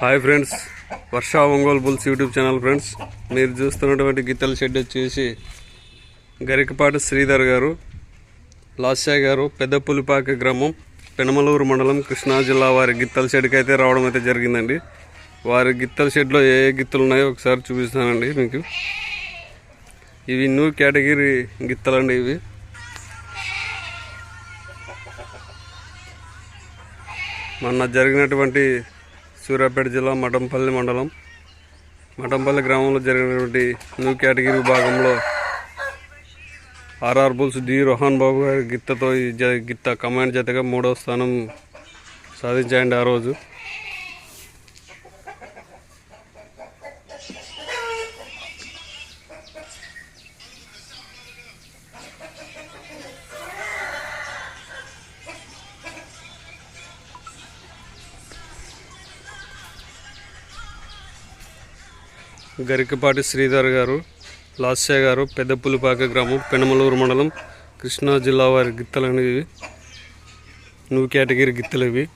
Hi friends Varsha Ongole bulls YouTube channel friends. మీరు చూస్తున్నటువంటి గిత్తల shed వచ్చేసి గరికపాటి శ్రీధర్ గారు లాస్యా గారు పెద్ద పులిపాక గ్రామం పెనమలూరు మండలం కృష్ణా జిల్లా వారి గిత్తల షెడ్కి అయితే రావడం అయితే జరిగిందండి. వారి గిత్తల షెడ్లో ఏ ఏ గిత్తలు ఉన్నాయో ఒకసారి చూపిస్తానండి మీకు. ఇవి న్యూ కేటగిరీ గిత్తలండి ఇవి. మొన్న జరిగినటువంటి సూర్యాపేట జిల్లా మఠంపల్లి మండలం. మఠంపల్లి గ్రామంలో జరిగినటువంటి న్యూ కేటగిరీ విభాగంలో RR bulls D Rohan Babu గారి గిత్తతో గిత్త కమాండ్ జతగా మూడో స్థానం సాధించాయండి ఆ రోజు. గరికపాటి శ్రీధర్ గారు లాస్య గారు పెద్ద పులిపాక గ్రామం పెనమలూరు మండలం కృష్ణా జిల్లా వారి గిత్తలు అనేవి న్యూ కేటగిరీ గిత్తలు ఇవి.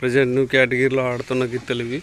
ప్రజెంట్ న్యూ కేటగిరీలో ఆడుతున్న గిత్తలు ఇవి.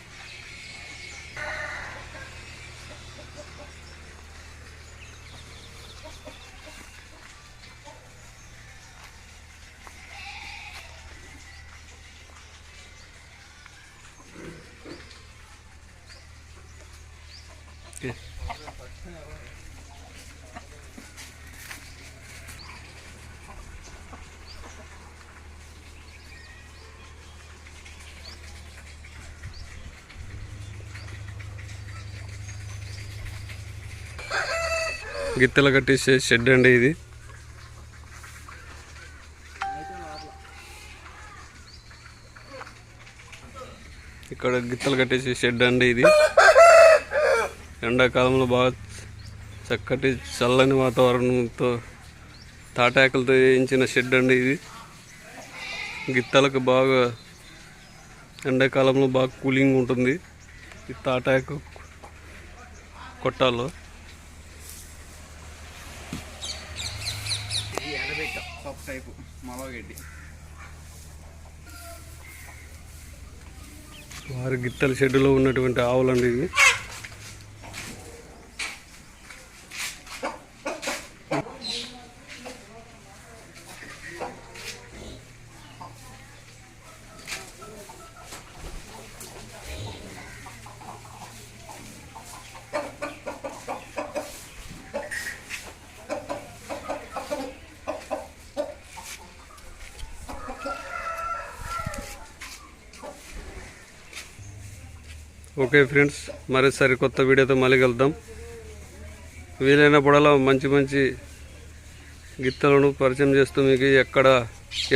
గిత్తలు కట్టేసే షెడ్ అండి ఇది. ఇక్కడ గిత్తలు కట్టేసే షెడ్ అండి ఇది. ఎండాకాలంలో బాగా చక్కటి చల్లని వాతావరణంతో తాటాకులతో వేయించిన షెడ్ అండి ఇది. గిత్తలకు బాగా ఎండాకాలంలో బాగా కూలింగ్ ఉంటుంది ఈ తాటాకు కొట్టాలో టైపు మొలగడ్డి వారి గిత్తల షెడ్డులో ఉన్నటువంటి ఆవులండి ఇవి. ఓకే ఫ్రెండ్స్ మరోసారి కొత్త వీడియోతో మళ్ళీ కలుద్దాం. వీలైనప్పుడల్లా మంచి మంచి గిత్తలను పరిచయం చేస్తూ మీకు ఎక్కడ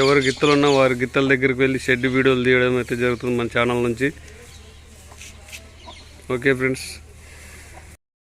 ఎవరు గిత్తలున్నా వారి గిత్తల దగ్గరికి వెళ్ళి షెడ్ వీడియోలు తీయడం అయితే జరుగుతుంది మన ఛానల్ నుంచి. Okay friends.